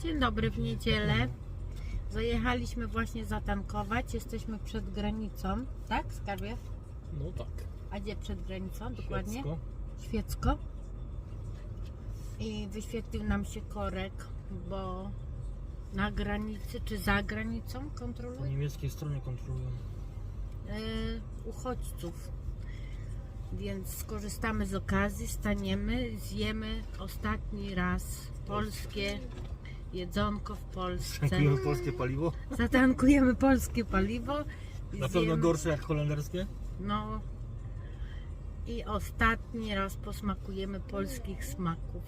Dzień dobry w niedzielę. Zajechaliśmy właśnie zatankować. Jesteśmy przed granicą. Tak, skarbie? No tak. A gdzie przed granicą? Dokładnie? Świecko. Świecko. I wyświetlił nam się korek, bo na granicy czy za granicą Po kontroluje niemieckiej stronie kontrolują. e, uchodźców. Więc skorzystamy z okazji, staniemy, zjemy ostatni raz polskie jedzonko w Polsce. Tankujemy polskie paliwo. Zatankujemy polskie paliwo. i Na pewno zjemy- gorsze jak holenderskie. No. I ostatni raz posmakujemy polskich smaków.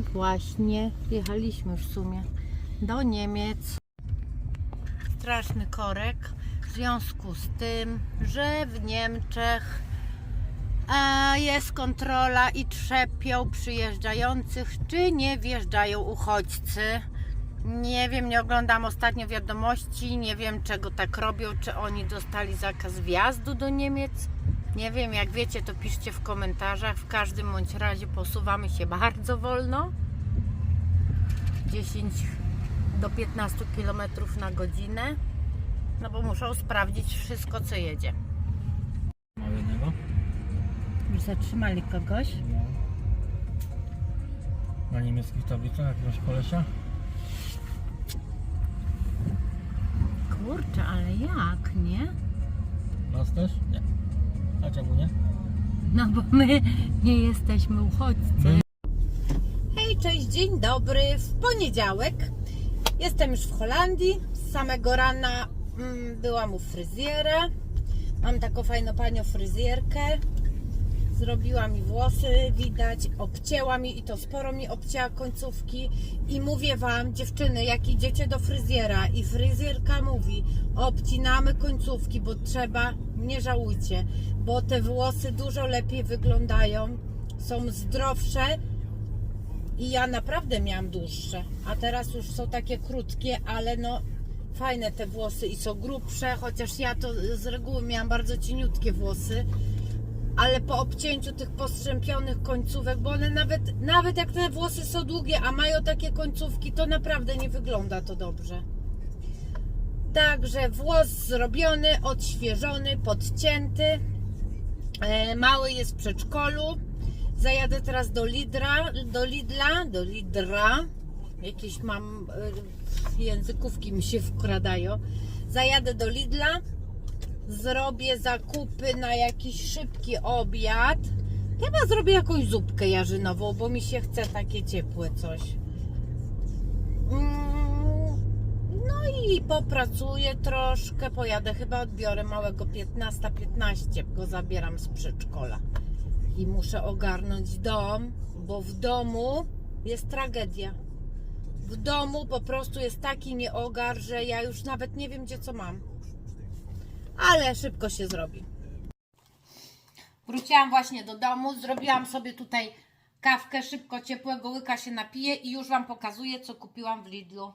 Właśnie, wjechaliśmy w sumie do Niemiec. Straszny korek w związku z tym, że w Niemczech e, jest kontrola i trzepią przyjeżdżających, czy nie wjeżdżają uchodźcy. Nie wiem, nie oglądam ostatnio wiadomości, nie wiem czego tak robią, czy oni dostali zakaz wjazdu do Niemiec. Nie wiem, jak wiecie, to piszcie w komentarzach. W każdym bądź razie posuwamy się bardzo wolno. 10 do 15 km na godzinę. No bo muszą sprawdzić wszystko, co jedzie. Mamy jednego. Już zatrzymali kogoś. Na niemieckich tablicach jakiegoś kolesia. Kurczę, ale jak, nie? Nas też? Nie. A czemu nie? No bo my nie jesteśmy uchodźcy. Hej, cześć, dzień dobry. W poniedziałek jestem już w Holandii. Z samego rana mm, byłam u fryzjera. Mam taką fajną panią fryzjerkę. Zrobiła mi włosy, widać, obcięła mi i to sporo mi obcięła końcówki. I mówię Wam, dziewczyny, jak idziecie do fryzjera i fryzjerka mówi, obcinamy końcówki, bo trzeba, nie żałujcie, bo te włosy dużo lepiej wyglądają, są zdrowsze i ja naprawdę miałam dłuższe, a teraz już są takie krótkie, ale no fajne te włosy i są grubsze, chociaż ja to z reguły miałam bardzo cieniutkie włosy, ale po obcięciu tych postrzępionych końcówek, bo one nawet, nawet jak te włosy są długie, a mają takie końcówki, to naprawdę nie wygląda to dobrze. Także włos zrobiony, odświeżony, podcięty. E, Mały jest w przedszkolu. Zajadę teraz do Lidra, do Lidla, do Lidra. Jakieś mam e, językówki mi się wkradają. Zajadę do Lidla. Zrobię zakupy na jakiś szybki obiad. Chyba zrobię jakąś zupkę jarzynową, bo mi się chce takie ciepłe coś. Mm, No i popracuję troszkę, pojadę, chyba odbiorę małego 15-15, go zabieram z przedszkola. I muszę ogarnąć dom, bo w domu jest tragedia. W domu po prostu jest taki nieogar, że ja już nawet nie wiem, gdzie co mam. Ale szybko się zrobi. Wróciłam właśnie do domu, zrobiłam sobie tutaj kawkę, szybko ciepłego łyka się napiję i już Wam pokazuję, co kupiłam w Lidlu.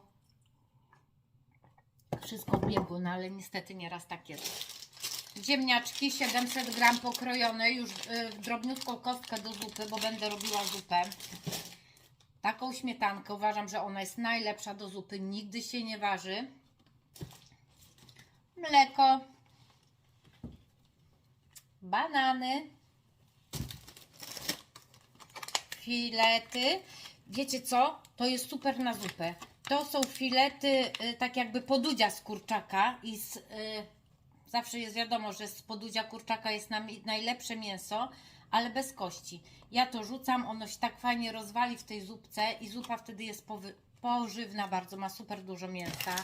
Wszystko w biegu, no ale niestety nieraz tak jest. Ziemniaczki 700 gram pokrojone już y, w drobniutką kostkę do zupy, bo będę robiła zupę. Taką śmietankę uważam, że ona jest najlepsza do zupy, nigdy się nie waży. Mleko, banany, filety. Wiecie co? To jest super na zupę. To są filety y, tak jakby podudzia z kurczaka i z, y, zawsze jest wiadomo, że z podudzia kurczaka jest nam najlepsze mięso, ale bez kości. Ja to rzucam, ono się tak fajnie rozwali w tej zupce i zupa wtedy jest pożywna bardzo, ma super dużo mięsa.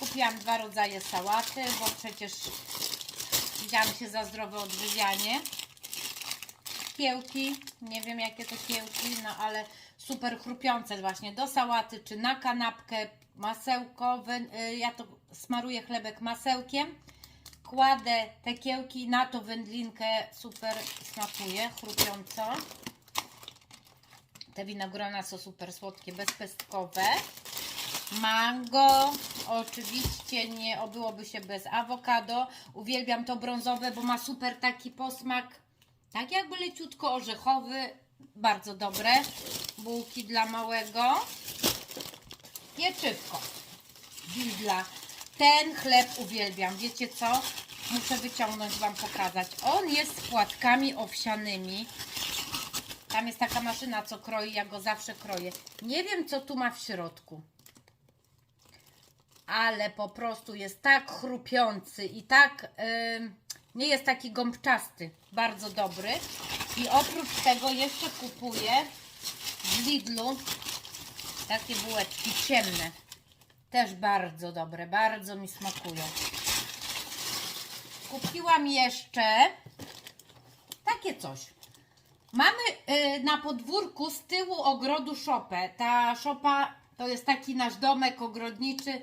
Kupiłam dwa rodzaje sałaty, bo przecież widziałam się za zdrowe odżywianie. Kiełki, nie wiem jakie to kiełki, no ale super chrupiące właśnie do sałaty czy na kanapkę, masełko, y, ja to smaruję chlebek masełkiem, kładę te kiełki, na to wędlinkę, super smakuje, chrupiąco. Te winogrona są super słodkie, bezpestkowe. Mango, oczywiście nie obyłoby się bez awokado. Uwielbiam to brązowe, bo ma super taki posmak, tak jakby leciutko orzechowy. Bardzo dobre. Bułki dla małego. Pieczywko. Widla. Ten chleb uwielbiam. Wiecie co? Muszę wyciągnąć Wam pokazać. On jest z płatkami owsianymi. Tam jest taka maszyna, co kroi, ja go zawsze kroję. Nie wiem, co tu ma w środku ale po prostu jest tak chrupiący i tak ym, nie jest taki gąbczasty, bardzo dobry. I oprócz tego jeszcze kupuję w Lidlu takie bułeczki ciemne. Też bardzo dobre, bardzo mi smakują. Kupiłam jeszcze takie coś. Mamy y, na podwórku z tyłu ogrodu szopę. Ta szopa to jest taki nasz domek ogrodniczy.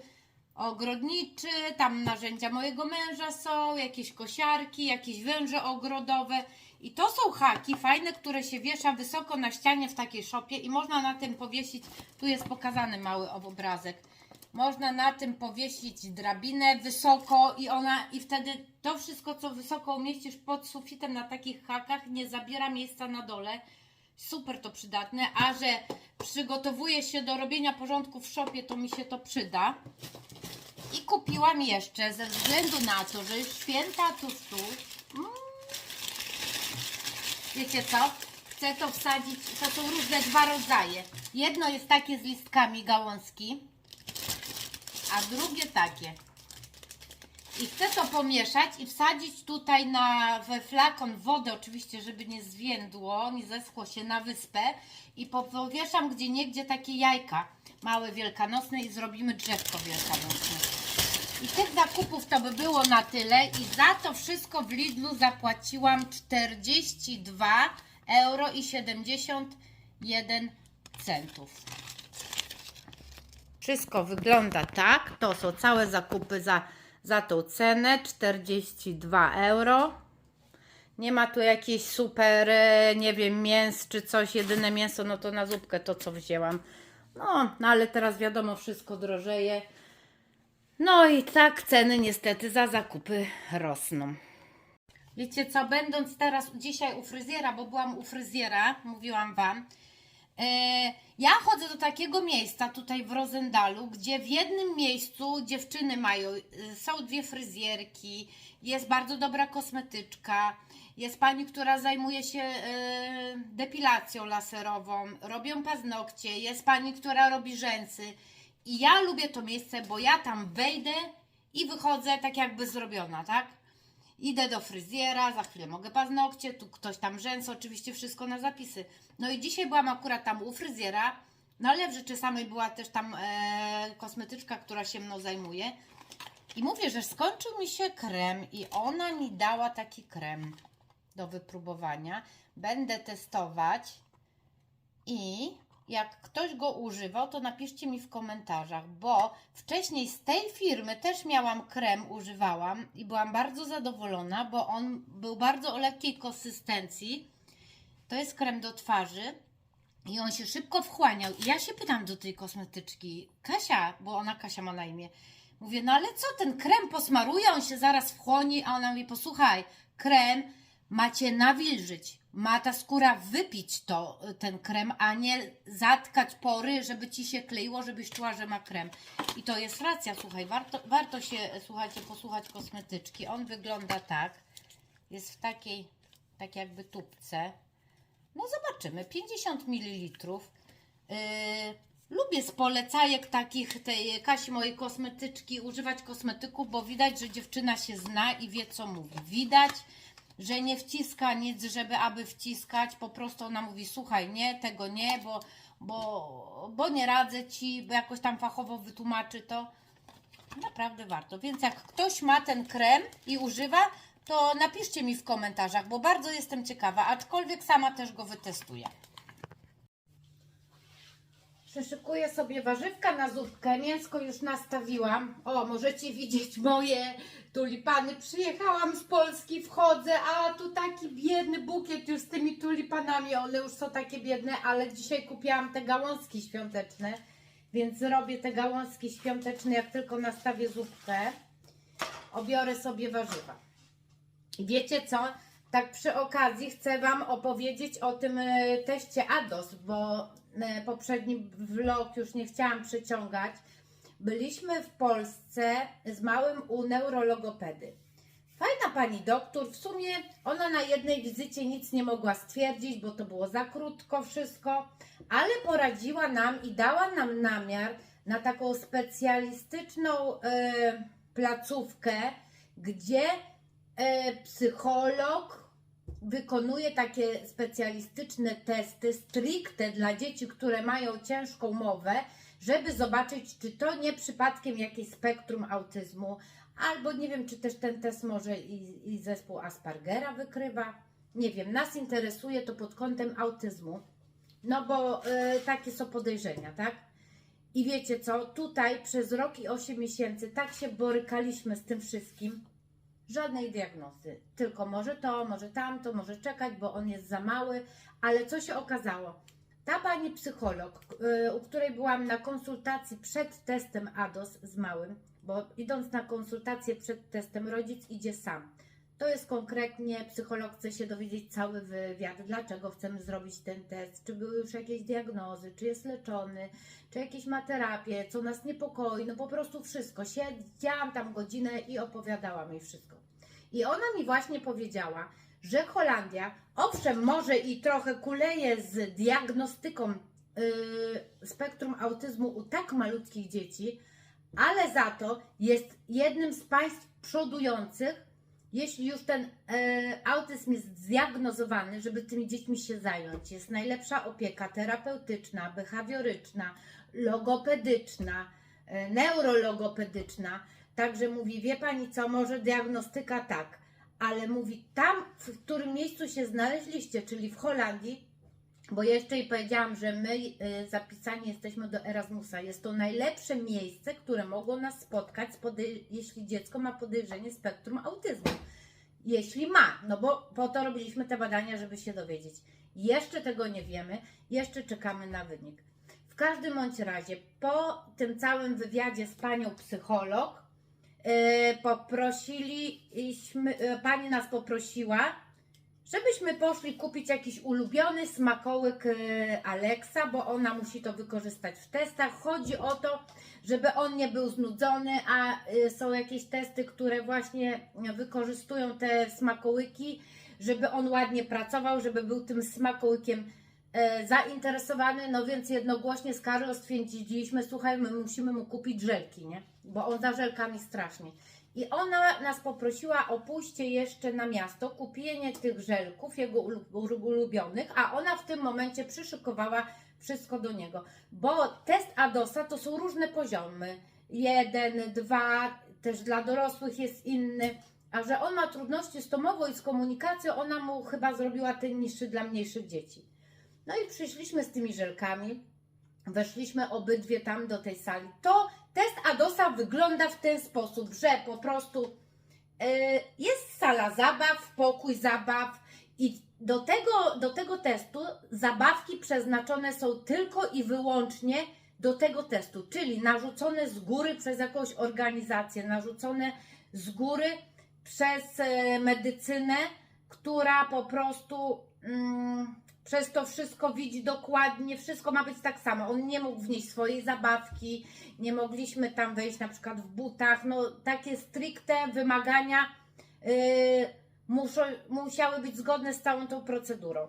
Ogrodniczy, tam narzędzia mojego męża są, jakieś kosiarki, jakieś węże ogrodowe. I to są haki fajne, które się wiesza wysoko na ścianie w takiej szopie i można na tym powiesić, tu jest pokazany mały obrazek. Można na tym powiesić drabinę wysoko i ona i wtedy to wszystko, co wysoko umieścisz pod sufitem na takich hakach, nie zabiera miejsca na dole. Super to przydatne, a że przygotowuję się do robienia porządku w szopie, to mi się to przyda. I kupiłam jeszcze ze względu na to, że już święta tuż tuż. Mm, wiecie co? Chcę to wsadzić, to są różne dwa rodzaje. Jedno jest takie z listkami gałązki, a drugie takie. I chcę to pomieszać i wsadzić tutaj na, we flakon wodę, oczywiście, żeby nie zwiędło, nie zeschło się na wyspę. I po- powieszam gdzie niegdzie takie jajka małe wielkanocne i zrobimy drzewko wielkanocne. I tych zakupów to by było na tyle i za to wszystko w Lidlu zapłaciłam 42 euro i 71 centów. Wszystko wygląda tak. To są całe zakupy za, za tą cenę 42 euro. Nie ma tu jakiejś super, e, nie wiem, mięs czy coś. Jedyne mięso, no to na zupkę to co wzięłam. No, no ale teraz wiadomo, wszystko drożeje. No i tak ceny niestety za zakupy rosną. Wiecie co, będąc teraz dzisiaj u fryzjera, bo byłam u fryzjera, mówiłam Wam, e, ja chodzę do takiego miejsca tutaj w Rozendalu, gdzie w jednym miejscu dziewczyny mają, e, są dwie fryzjerki, jest bardzo dobra kosmetyczka, jest pani, która zajmuje się e, depilacją laserową, robią paznokcie, jest pani, która robi rzęsy. I ja lubię to miejsce, bo ja tam wejdę i wychodzę tak jakby zrobiona, tak? Idę do fryzjera, za chwilę mogę paznokcie, tu ktoś tam rzęsy, oczywiście wszystko na zapisy. No i dzisiaj byłam akurat tam u fryzjera, no ale w rzeczy samej była też tam e, kosmetyczka, która się mną zajmuje. I mówię, że skończył mi się krem i ona mi dała taki krem do wypróbowania. Będę testować i jak ktoś go używał, to napiszcie mi w komentarzach, bo wcześniej z tej firmy też miałam krem, używałam i byłam bardzo zadowolona, bo on był bardzo o lekkiej konsystencji. To jest krem do twarzy i on się szybko wchłaniał. I ja się pytam do tej kosmetyczki, Kasia, bo ona Kasia ma na imię. Mówię, no ale co, ten krem posmaruje, on się zaraz wchłoni, a ona mówi, posłuchaj, krem macie nawilżyć. Ma ta skóra wypić to, ten krem, a nie zatkać pory, żeby ci się kleiło, żebyś czuła, że ma krem. I to jest racja, słuchaj, warto, warto się, słuchajcie, posłuchać kosmetyczki. On wygląda tak, jest w takiej, tak jakby tubce. No zobaczymy, 50 ml. Yy, lubię z polecajek takich tej Kasi mojej kosmetyczki używać kosmetyków, bo widać, że dziewczyna się zna i wie co mówi. Widać, że nie wciska nic, żeby aby wciskać, po prostu ona mówi słuchaj, nie, tego nie, bo, bo, bo nie radzę Ci, bo jakoś tam fachowo wytłumaczy to. Naprawdę warto. Więc jak ktoś ma ten krem i używa, to napiszcie mi w komentarzach, bo bardzo jestem ciekawa, aczkolwiek sama też go wytestuję. Przyszykuję sobie warzywka na zupkę, mięsko już nastawiłam. O, możecie widzieć moje tulipany. Przyjechałam z Polski, wchodzę, a tu taki biedny bukiet już z tymi tulipanami. One już są takie biedne, ale dzisiaj kupiłam te gałązki świąteczne, więc zrobię te gałązki świąteczne, jak tylko nastawię zupkę. Obiorę sobie warzywa. Wiecie co? Tak przy okazji chcę Wam opowiedzieć o tym e, teście ADOS, bo e, poprzedni vlog już nie chciałam przeciągać. Byliśmy w Polsce z małym u neurologopedy. Fajna pani doktor, w sumie ona na jednej wizycie nic nie mogła stwierdzić, bo to było za krótko wszystko, ale poradziła nam i dała nam namiar na taką specjalistyczną e, placówkę, gdzie e, psycholog wykonuje takie specjalistyczne testy stricte dla dzieci, które mają ciężką mowę, żeby zobaczyć, czy to nie przypadkiem jakieś spektrum autyzmu, albo nie wiem, czy też ten test może i, i zespół Aspergera wykrywa. Nie wiem, nas interesuje to pod kątem autyzmu, no bo e, takie są podejrzenia, tak? I wiecie co, tutaj przez rok i 8 miesięcy tak się borykaliśmy z tym wszystkim, żadnej diagnozy. Tylko może to, może tamto, może czekać, bo on jest za mały. Ale co się okazało? Ta pani psycholog, y, u której byłam na konsultacji przed testem ADOS z małym, bo idąc na konsultację przed testem, rodzic idzie sam. To jest konkretnie, psycholog chce się dowiedzieć cały wywiad, dlaczego chcemy zrobić ten test, czy były już jakieś diagnozy, czy jest leczony, czy jakieś ma terapię, co nas niepokoi, no po prostu wszystko. Siedziałam tam godzinę i opowiadałam jej wszystko. I ona mi właśnie powiedziała, że Holandia, owszem, może i trochę kuleje z diagnostyką yy, spektrum autyzmu u tak malutkich dzieci, ale za to jest jednym z państw przodujących, jeśli już ten e, autyzm jest zdiagnozowany, żeby tymi dziećmi się zająć. Jest najlepsza opieka terapeutyczna, behawioryczna, logopedyczna, e, neurologopedyczna. Także mówi, wie pani co, może diagnostyka tak, ale mówi tam, w którym miejscu się znaleźliście, czyli w Holandii, bo jeszcze jej powiedziałam, że my y, zapisani jesteśmy do Erasmusa. Jest to najlepsze miejsce, które mogło nas spotkać, jeśli dziecko ma podejrzenie spektrum autyzmu. Jeśli ma, no bo po to robiliśmy te badania, żeby się dowiedzieć. Jeszcze tego nie wiemy, jeszcze czekamy na wynik. W każdym bądź razie, po tym całym wywiadzie z panią psycholog, yy, poprosiliśmy, yy, pani nas poprosiła, żebyśmy poszli kupić jakiś ulubiony smakołyk e, Alexa, bo ona musi to wykorzystać w testach. Chodzi o to, żeby on nie był znudzony, a e, są jakieś testy, które właśnie wykorzystują te smakołyki, żeby on ładnie pracował, żeby był tym smakołykiem e, zainteresowany, no więc jednogłośnie z Karol stwierdziliśmy, słuchaj, my musimy mu kupić żelki, nie? Bo on za żelkami strasznie. I ona nas poprosiła o pójście jeszcze na miasto, kupienie tych żelków, jego ulu- ulubionych, a ona w tym momencie przyszykowała wszystko do niego. Bo test ADOSA to są różne poziomy. Jeden, dwa, też dla dorosłych jest inny. A że on ma trudności z tomową i z komunikacją, ona mu chyba zrobiła ten niższy dla mniejszych dzieci. No i przyszliśmy z tymi żelkami. weszliśmy obydwie tam do tej sali. To test Adosa wygląda w ten sposób, że po prostu e, jest sala zabaw, pokój zabaw i do tego, do tego testu zabawki przeznaczone są tylko i wyłącznie do tego testu, czyli narzucone z góry przez jakąś organizację, narzucone z góry przez e, medycynę, która po prostu mm, przez to wszystko widzi dokładnie, wszystko ma być tak samo. On nie mógł wnieść swojej zabawki, nie mogliśmy tam wejść na przykład w butach, no takie stricte wymagania yy, muszą, musiały być zgodne z całą tą procedurą.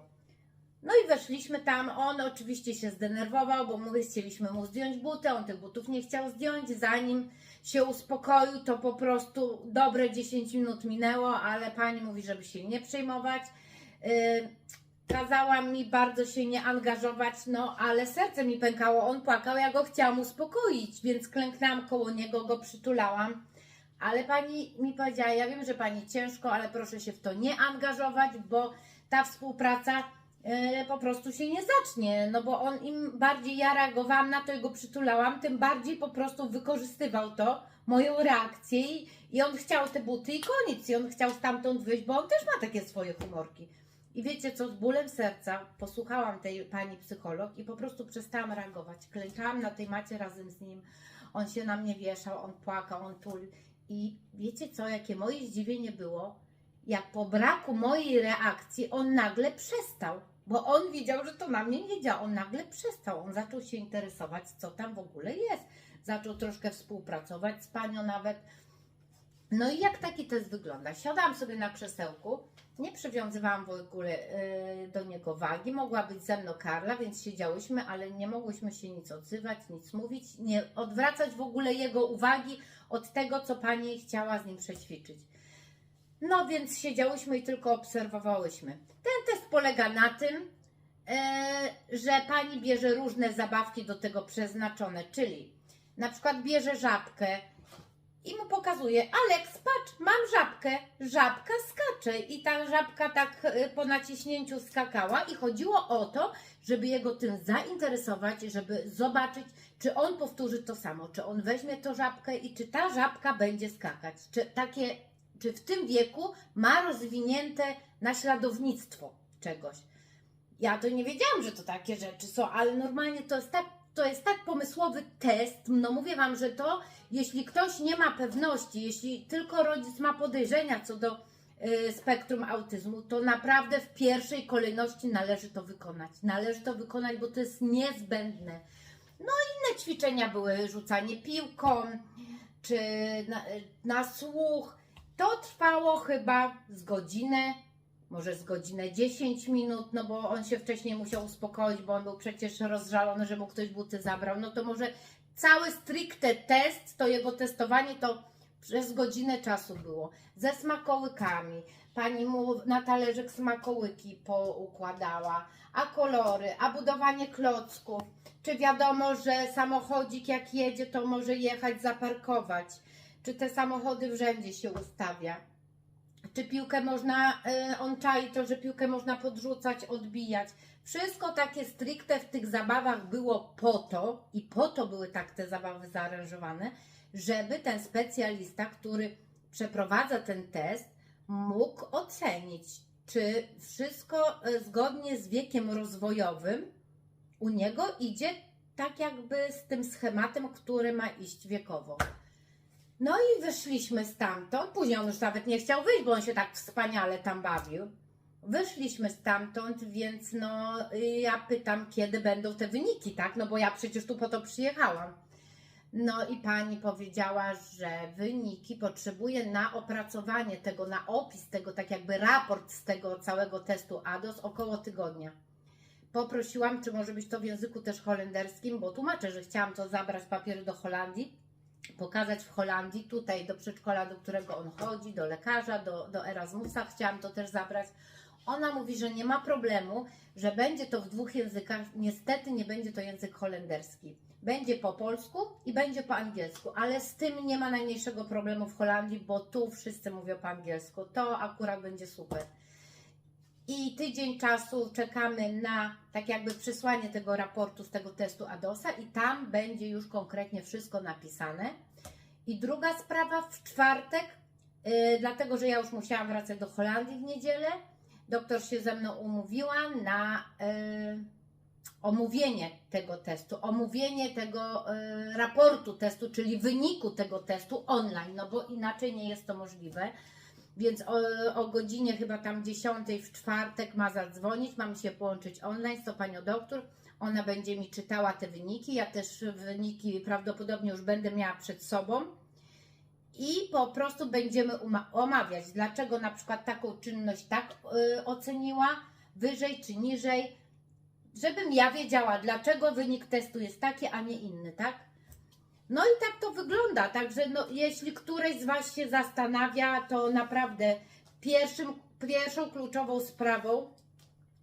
No i weszliśmy tam, on oczywiście się zdenerwował, bo my chcieliśmy mu zdjąć buty, on tych butów nie chciał zdjąć, zanim się uspokoił, to po prostu dobre 10 minut minęło, ale pani mówi, żeby się nie przejmować. Yy, kazała mi bardzo się nie angażować, no ale serce mi pękało, on płakał, ja go chciałam uspokoić, więc klęknęłam koło niego, go przytulałam. Ale pani mi powiedziała, ja wiem, że pani ciężko, ale proszę się w to nie angażować, bo ta współpraca e, po prostu się nie zacznie. No bo on im bardziej ja reagowałam na to i go przytulałam, tym bardziej po prostu wykorzystywał to, moją reakcję i, i on chciał te buty i koniec. I on chciał stamtąd wyjść, bo on też ma takie swoje humorki. I wiecie co, z bólem serca posłuchałam tej pani psycholog i po prostu przestałam reagować. Klęczałam na tej macie razem z nim. On się na mnie wieszał, on płakał, on tulił. I wiecie co, jakie moje zdziwienie było, jak po braku mojej reakcji on nagle przestał. Bo on wiedział, że to na mnie nie działa. On nagle przestał. On zaczął się interesować, co tam w ogóle jest. Zaczął troszkę współpracować z panią nawet. No i jak taki test wygląda? Siadałam sobie na krzesełku, nie przywiązywałam w ogóle yy, do niego wagi. Mogła być ze mną Karla, więc siedziałyśmy, ale nie mogłyśmy się nic odzywać, nic mówić, nie odwracać w ogóle jego uwagi od tego, co pani chciała z nim przećwiczyć. No więc siedziałyśmy i tylko obserwowałyśmy. Ten test polega na tym, e, że pani bierze różne zabawki do tego przeznaczone, czyli na przykład bierze żabkę i mu pokazuje, Aleks, patrz, mam żabkę, żabka skacze. I ta żabka tak e, po naciśnięciu skakała i chodziło o to, żeby jego tym zainteresować, żeby zobaczyć, czy on powtórzy to samo, czy on weźmie tą żabkę i czy ta żabka będzie skakać, czy takie, czy w tym wieku ma rozwinięte naśladownictwo czegoś. Ja to nie wiedziałam, że to takie rzeczy są, ale normalnie to jest tak, to jest tak pomysłowy test. No mówię Wam, że to, jeśli ktoś nie ma pewności, jeśli tylko rodzic ma podejrzenia co do y, spektrum autyzmu, to naprawdę w pierwszej kolejności należy to wykonać. Należy to wykonać, bo to jest niezbędne. No inne ćwiczenia były rzucanie piłką, czy na, na słuch. To trwało chyba z godzinę, może z godzinę 10 minut, no bo on się wcześniej musiał uspokoić, bo on był przecież rozżalony, że mu ktoś buty zabrał. No to może cały stricte test, to jego testowanie to przez godzinę czasu było. Ze smakołykami. Pani mu na talerzyk smakołyki poukładała, a kolory, a budowanie klocków. Czy wiadomo, że samochodzik jak jedzie, to może jechać, zaparkować? Czy te samochody w rzędzie się ustawia? Czy piłkę można, y, on czai to, że piłkę można podrzucać, odbijać. Wszystko takie stricte w tych zabawach było po to, i po to były tak te zabawy zaaranżowane, żeby ten specjalista, który przeprowadza ten test, mógł ocenić, czy wszystko y, zgodnie z wiekiem rozwojowym u niego idzie tak jakby z tym schematem, który ma iść wiekowo. No i wyszliśmy stamtąd. Później on już nawet nie chciał wyjść, bo on się tak wspaniale tam bawił. Wyszliśmy stamtąd, więc no y, ja pytam, kiedy będą te wyniki, tak? No bo ja przecież tu po to przyjechałam. No i pani powiedziała, że wyniki potrzebuje na opracowanie tego, na opis tego, tak jakby raport z tego całego testu ADOS około tygodnia. Poprosiłam, czy może być to w języku też holenderskim, bo tłumaczę, że chciałam to zabrać papiery do Holandii pokazać w Holandii, tutaj do przedszkola, do którego on chodzi, do lekarza, do, do Erasmusa, chciałam to też zabrać. Ona mówi, że nie ma problemu, że będzie to w dwóch językach. Niestety nie będzie to język holenderski. Będzie po polsku i będzie po angielsku, ale z tym nie ma najmniejszego problemu w Holandii, bo tu wszyscy mówią po angielsku. To akurat będzie super. I tydzień czasu czekamy na tak jakby przysłanie tego raportu z tego testu ADOSA i tam będzie już konkretnie wszystko napisane. I druga sprawa w czwartek, yy, dlatego że ja już musiałam wracać do Holandii w niedzielę, doktor się ze mną umówiła na yy, omówienie tego testu, omówienie tego yy, raportu testu, czyli wyniku tego testu online, no bo inaczej nie jest to możliwe. Więc o, o godzinie chyba tam 10 w czwartek ma zadzwonić, mam się połączyć online z tą panią doktor. Ona będzie mi czytała te wyniki. Ja też wyniki prawdopodobnie już będę miała przed sobą. I po prostu będziemy omawiać, dlaczego na przykład taką czynność tak y, oceniła, wyżej czy niżej, żebym ja wiedziała, dlaczego wynik testu jest taki, a nie inny, tak? No i tak to wygląda. Także no, jeśli któreś z Was się zastanawia, to naprawdę pierwszym, pierwszą kluczową sprawą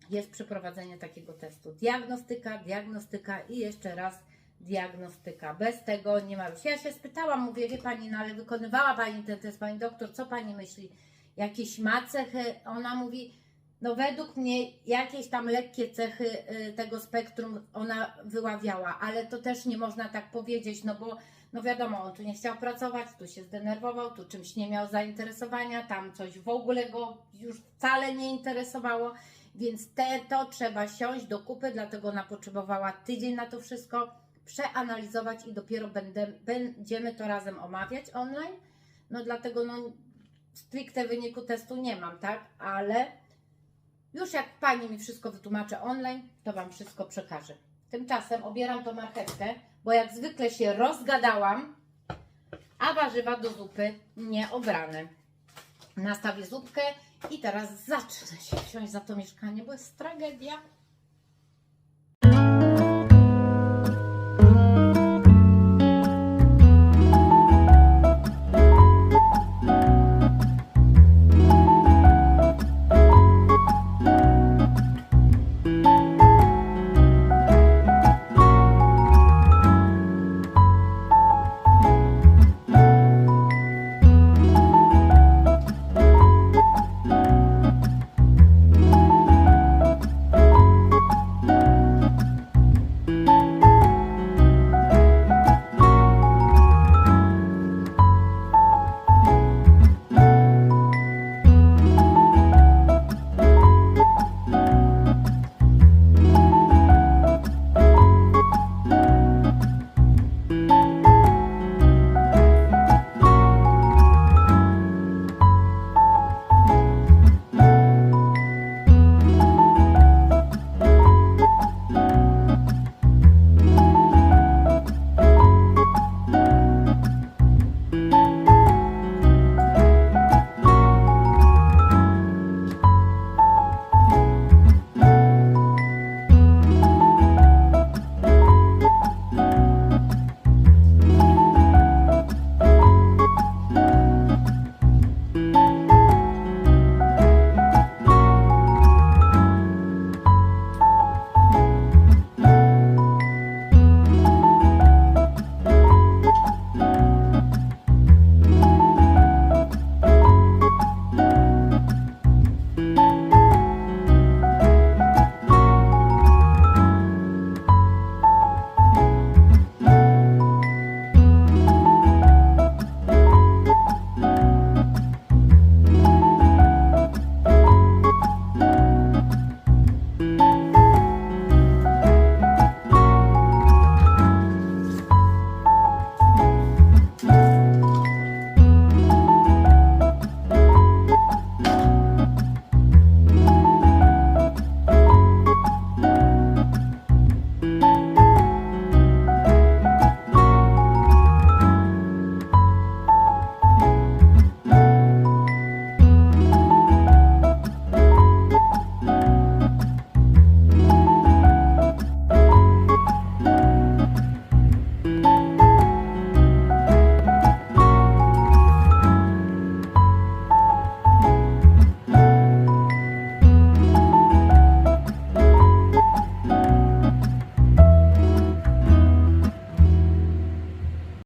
jest przeprowadzenie takiego testu. Diagnostyka, diagnostyka i jeszcze raz diagnostyka. Bez tego nie ma już. Ja się spytałam, mówię, wie Pani, no ale wykonywała Pani ten test, Pani doktor, co Pani myśli? Jakieś ma cechy? Ona mówi, no według mnie jakieś tam lekkie cechy y, tego spektrum ona wyławiała, ale to też nie można tak powiedzieć, no bo no wiadomo, on tu nie chciał pracować, tu się zdenerwował, tu czymś nie miał zainteresowania, tam coś w ogóle go już wcale nie interesowało, więc te, to trzeba siąść do kupy, dlatego ona potrzebowała tydzień na to wszystko, przeanalizować i dopiero będę, będziemy to razem omawiać online. No dlatego no stricte wyniku testu nie mam, tak? Ale już jak Pani mi wszystko wytłumaczy online, to Wam wszystko przekażę. Tymczasem obieram tą marchewkę, bo jak zwykle się rozgadałam, a warzywa do zupy nie obrane. Nastawię zupkę i teraz zacznę się wsiąść za to mieszkanie, bo jest tragedia.